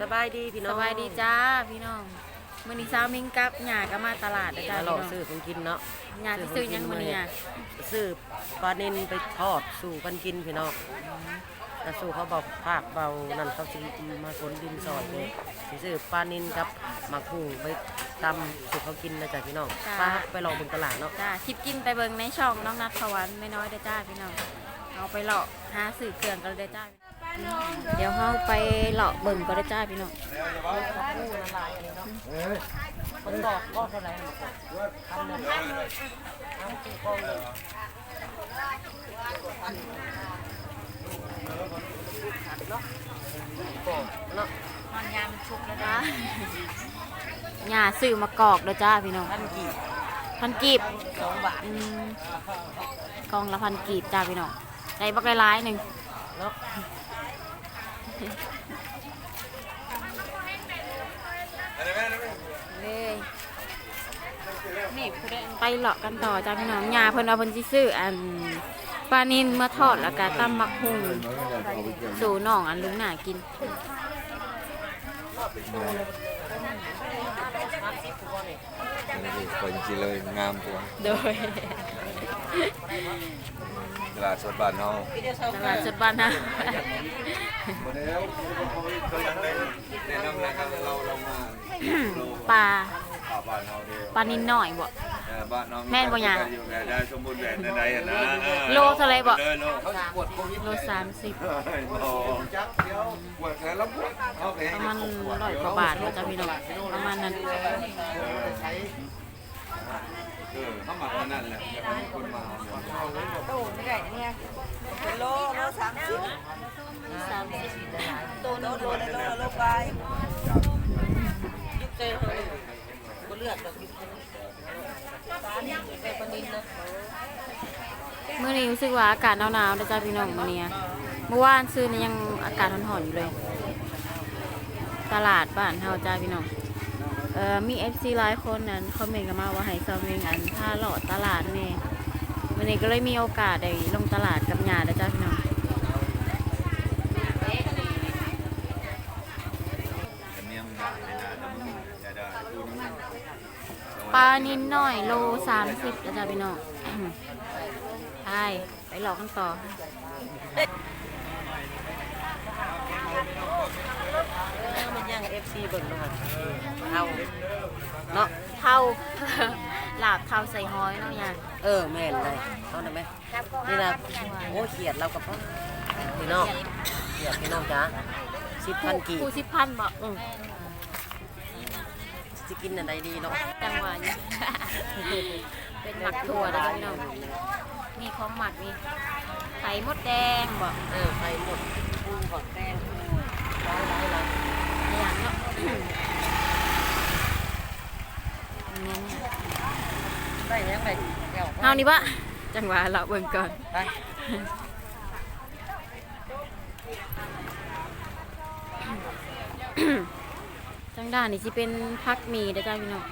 สบายดีพี่น้สองบายดีจ้าพี่น้องมื้อนี้เช้ามิงกับหย่าก็มาตลาดนะจ้ามาหลพี่อกน้องซื้อคนกินเนาะหย่าที่ซื้อหยังมื้อนี้อะซื้อปลาเน้นไปทอดสู่กันกินพี่น้องแต่สู่เขาบอกภาคเบานั่นเขาสิมาขนดินสอดเลยสิซื้อปลาเน้นกับหมักหุ่งไปตำสู่เขากินนะจ๊ะพี่น้องปลาไปหลอกบนตลาดเนาะจ้าคลิปกินไปเบิ่งในช่องน้องนัทพวันไม่น้อยเด้อจ้าพี่น้องเอาไปเลาะหาซื้อเครื่องกันเลยเด้อจ้า เดี๋ยวเฮาไปเลาะเบิ่งก็ได้จ้าพี่น้องคนบอกก็เท่าไหร่ทำเลยทำสี่กองเลยเนาะเนาะมันยามชุกแล้วจ้าหย่าซื้อมากอกเด้อจ้าพี่น้องพันกี่พันกีบสองบาทอืมกองละพันกีบจ้าพี่น้องได้บักหลายๆหนึ่งเนาะ เลยไปเลาะกันต่อจ้าพี่น้องยาเพิ่นเอาเพิ่นสิซื้ออันปลานินมาทอดแล้วก็ตำมักหุ่งสู่น้องอันลุงหน่ากินคนจีเลยงามกว่าโดยต ลาดสดบ้านเฮาตลาดสดบ้านนะแนะนำนะครับเราเรามาปลาป่าบ้านเฮาเด้อปลานินหน่อยบ่ เออบ้านเฮาแม่นบ่หยังอยู่แม่ได้สมบูรณ์แบบใดๆอะนะออโลเท่าไหร่บ่เลยโลโลสามสิบโอ้จักเดียวปวดแขนแล้วปวดเอาไปประมาณร้อยกว่าบาทว่าจ้าพี่น้องประมาณนั้น เออ เข้ามาเท่านั้นแหละจะมีคนมาเอาโตใหญ่เงินโลโลสามสิบสามสิบโลโลโลโลโลไปยุบเจอเลยก็เลือกดอกยุบเมื่อนี้รู้สึกว่าอากาศหนาวๆนะจ้าพี่น้องมื้อนี้อะเมื่อวานซื้อนี่ยังอากาศร้อนๆอยู่เลย ตลาดบ้านเฮาจ้าพี่น้อง เอ่อมีหลายคนนั้นคอมเมนต์กันมาว่าให้ซอมเองอันถ้าหลอดตลาดแน่วันนี้ก็เลยมีโอกาสได้ลงตลาดกับญาติจ้าพี่น้องอันเนี้ยมันได้เลยนะแต่อย่าได้ดูนี่ปลานินน้อยโลสามสิบนะจ้าพี่น้องใช่ไปหลอกกันต่อ มันยังเอฟซีเบิ่งเนาะเอาเนาะเท่าลาบเท่าใส่ห้อยเนาะยาเออแม่นเลยเอาได้ไหมนี่นะโอ้เขียดเรากับพ่อพี่น้องเขียดพี่น้องจ้าสิบพันกี่คู่สิบพันบ่อืมสิกินอะไรดีเนาะจังหวะนี้เป็นหมักถั่วนะจ้าพี่น้องมีของหมักนี่ไข่มดแดงบ่เออไปหมดปูหอดแป้งร้อยร้อยร้อยอย่างเนาะอันนี้เนี่ยได้ยังไง เดี๋ยวเอานี่ปะจังหวะเราเบิ่งก่อนไปจังด้านนี่สิเป็นพักหมีเด้อจ้าพี่น้อง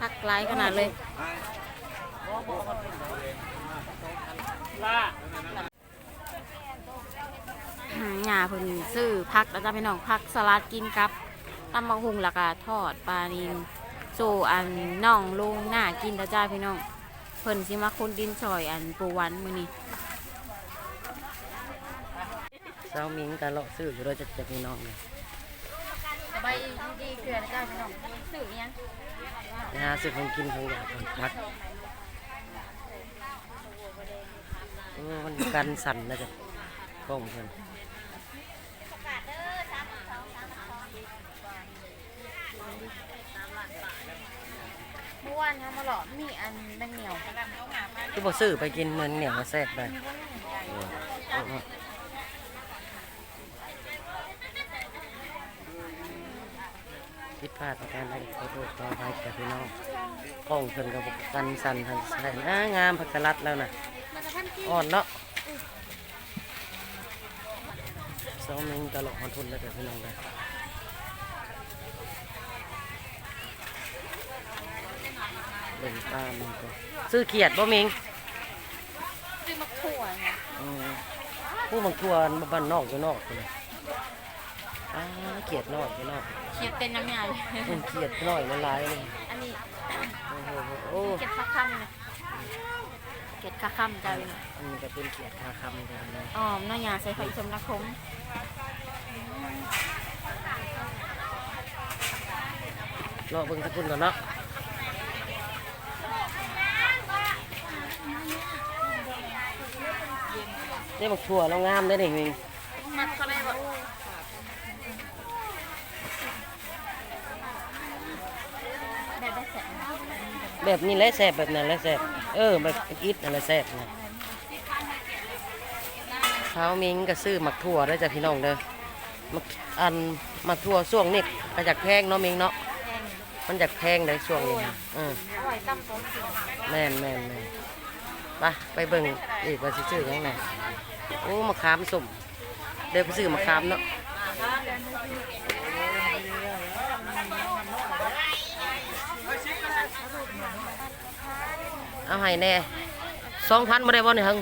พักหลายขนาดเลย หญ้าเพิ่นซื้อพักแล้วจ้าพี่น้องพักสลัดกินกับตำบักหุ่งแล้วก็ทอดปลานิลสู่อันน่องลุงหน้ากินแล้วจ้าพี่น้องเพิ่นสิมาคนดินซอยอันปูวันมื้อนี้เช้ามิงกันเลาะซื้ออยู่ด้วยจะจะพี่น้องเนี่ยสบายดีเกลือนะจ้าพี่น้องซื้อยังนะฮะซื้อของกินของอยากของพักเออมันกันสั่นนะจ๊ะกล้องเพิ่น เมื่อ วานเขามาหลอดมีอันแดงเหนียวคือบ่ซื้อไปกินมันเหนียวมาแทรกได้เออผิดพลาดประการใดขอโทษขออภัยกับพี่น้องกล้องเพิ่นก็บอกกันสันทางใส่นะงามผักสลัดแล้วนะอ่อนเนาะสองมิงตลอดฮอนทุนแล้วกับพี่น้องได้ บิ่งตามมันก็ซื้อเขียดบ่มิงซื้อมะขั่วเนี่ยอืมผู้บางทัวร์บ้านนอกอยู่นอกเลยอ่าเขียดน้อยพี่น้องเขียดเป็นน้ำยาเลยมันเขียดน้อยละลายเลยอันนี้โอ้โหโอ้เก็ดคาค่ำเลยเก็ดคาค่ำจ้าพี่น้องอันนี้ก็เป็นเขียดคาคำเลยนะอ๋อน้ำยาใส่ไข่ชมนักคมรอเบิ่งสักคนก่อนเนาะ นี่บักถั่วเรางามได้อนี่มัดก็ได้บ่แบบได้แสนแบบนี้แหละแซ่บแบบนั้นแหละแซ่บเออแบบอิดนั่นแหละแซ่บนะเช้ามิงก็ซื้อหมักถั่วได้อจ้ะพี่น้องเด้อมักอันหมักถั่วช่วงนี้ก็จากแพงเนาะมิงเนาะแพงมันจากแพงได้ช่วงนี้อืมอร่อยตั้มต้มเสียแม่นแม่นแม่นไปไปเบิ่งอีกว่าสิซื้อหยังไงโอ้มะขามสุ่มเดี๋ยวไปซื้อมะขามเนาะเอาให้แน่สองพันมาได้บ่เนี่ยฮึง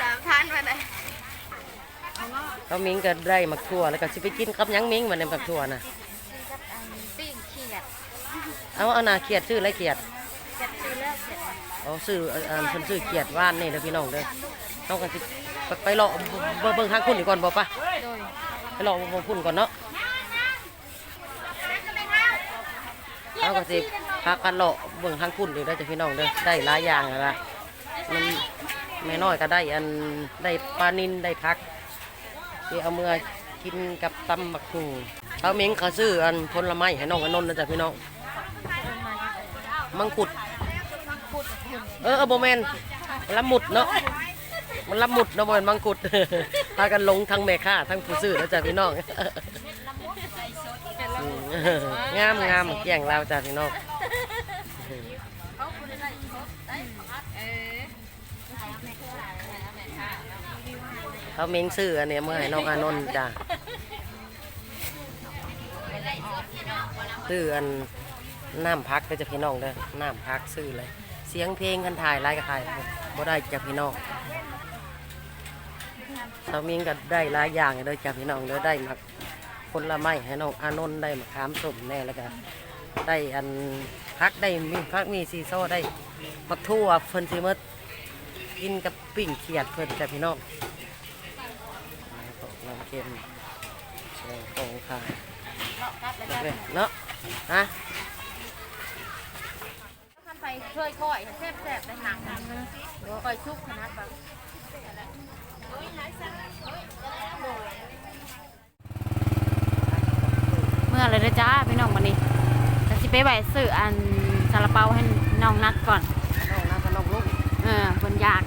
สามพันมาเลยเขามิงก็ได้มักทั่วแล้วก็สิไปกินกับหยังมิงมันในมักทั่วนะปิ้งขี้ยดเอาเอานาเขียดซื้ออะไรเขียด เจ็ดซื้อแล้วเจ็ดเอาซื้อเอ่อเพิ่นซื้อเขียดว่านนี่เด้อพี่น้องเด้อเอากันสิไปไปรอเบิ่งเบิ่งทางคุณดีก่อนบ่ปะโดยไปรอเบิ่งคุณก่อนเนาะเอากันสิพากันรอเบิ่งทางคุณอยู่ได้อจ้ะพี่น้องเด้อได้หลายอย่างแล้วล่ะมันแม่น้อยก็ได้อันได้ปลานินได้พักที่เอาเมื่อกินกับตำบักหุ่งเขาเม้งเขาซื้ออันผลไม้ให้น้องอนนท์นะจ๊ะพี่น้องมังคุด เออเออโบแมนละมุดเนาะมันละมุดเนาะโบแมนมังคุดพากันลงทั้งแม่ค้าทั้งผู้ซื้อแล้วจ้ะพี่น้องอืมงามงามเกี่ยงเราจ้ะพี่น้องเขาเม้งซื้ออันนี้เมื่อให้น้องอานนท์จ้ะซื้ออันน้ำพักก็จะพี่น้องเด้อน้ำพักซื้อเลย สียงเพลงกันถ่ายไลฟ์ก็ถ่ายบ่ได้จ้ะพี่น้องสามิงก็ได้หลายอย่างเลยจ้ะพี่น้องเด้อได้มาผลไม้ให้น้องอานนท์ได้มาขามส้มแน่แล้วก็ได้อันพักได้มีพักมีซีโซ่ได้มักทั่วเพิ่นสิมากินกับปิ้งเขียดเพิ่นจ้ะพี่น้องน้ำเค็มแรงโตค่ะเนาะฮะท่านไป ช่วยก้อยแซ่บแซ่บได้หางก้อยชุบขนาดแบบเมื่อเลยนะจ้าพี่น้องวันนี้จะสิไปไหวซื้ออันซาลาเปาให้น้องนัดก่อนน้องน้ำกับน้องลูกเออคนอยาก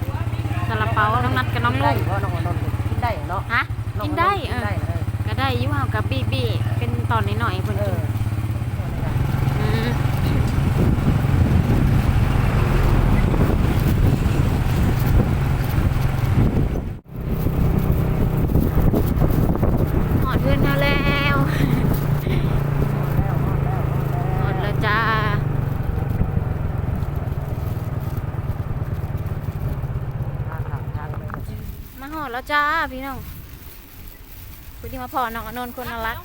ซาลาเปาน้องนัดกับน้องลุงเพราะน้องอนนท์กินได้เนาะฮะกินได้เอกินอได้เออก็ได้อยุ่งกับบีบีเป็นตอนน้อยๆเพิ่นเอกิน อ มหอดเพื่อนมาแล้วหอดแล้วจ้า มา หอดแล้วจ้าพี่น้องคุณที่มาพอน้องอนนท์คนน่ารัก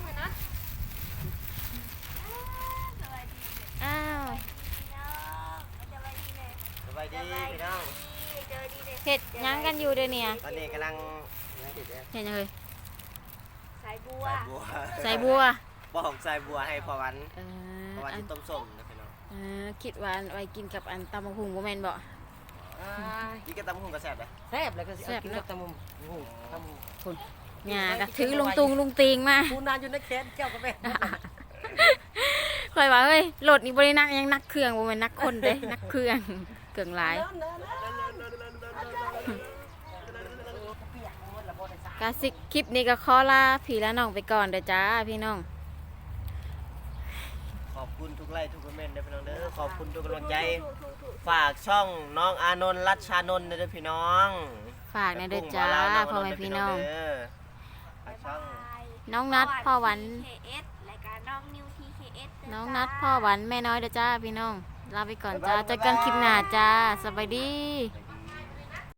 อ้าวสบายดีพี่น้องเห็ดหยังกันอยู่เดี๋ยวนี้ตอนนี้กำลังเห็นยังเลยใส่บัวใส่บัวบอกใส่บัวให้พอวันเออพอวันอันที่ต้มส้มนะพี่น้องเออคิดว่าอันไว้กินกับอันตำบักหุ่งบ่แม่นบ่ นี่ก็ตำหุ่งกระแสบเลยแซ่บเลยก็สิแซ่บกินเนกัอะบตะมุมโอ้โหตะมุมหญ้าก็ถือลุงตุงลุงติงมาคูนานอยู่ในแขนเจ้าก็แม่ค่อยว่าเฮ้ยรถนี่บ่ได้นักยังนักเครื่องบ่แม่นนักคนเด้นักเครื่องเครื่องหลายกาสิคลิปนี้ก็ขอลาพี่และน้องไปก่อนเด้อจ้าพี่น้อง ขอบคุณทุกไลค์ทุกคอมเมนต์นะพี่น้องเด้อขอบคุณทุกกำลังใจ ฝากช่องน้องอานนท์รัชชานนท์นะเด้อพี่น้องฝากนะเด้อจ้าพ่อแม่พี่น้อง เด้อฝากช่อง น้องนัดพ่อหวัน KS รายการน้องนิวที KS น้องนัดพ่อหวันแม่น้อยเด้อจ้าพี่น้องลาไปก่อนจ้าเจอกันคลิปหน้าจ้าสบายดีสวัส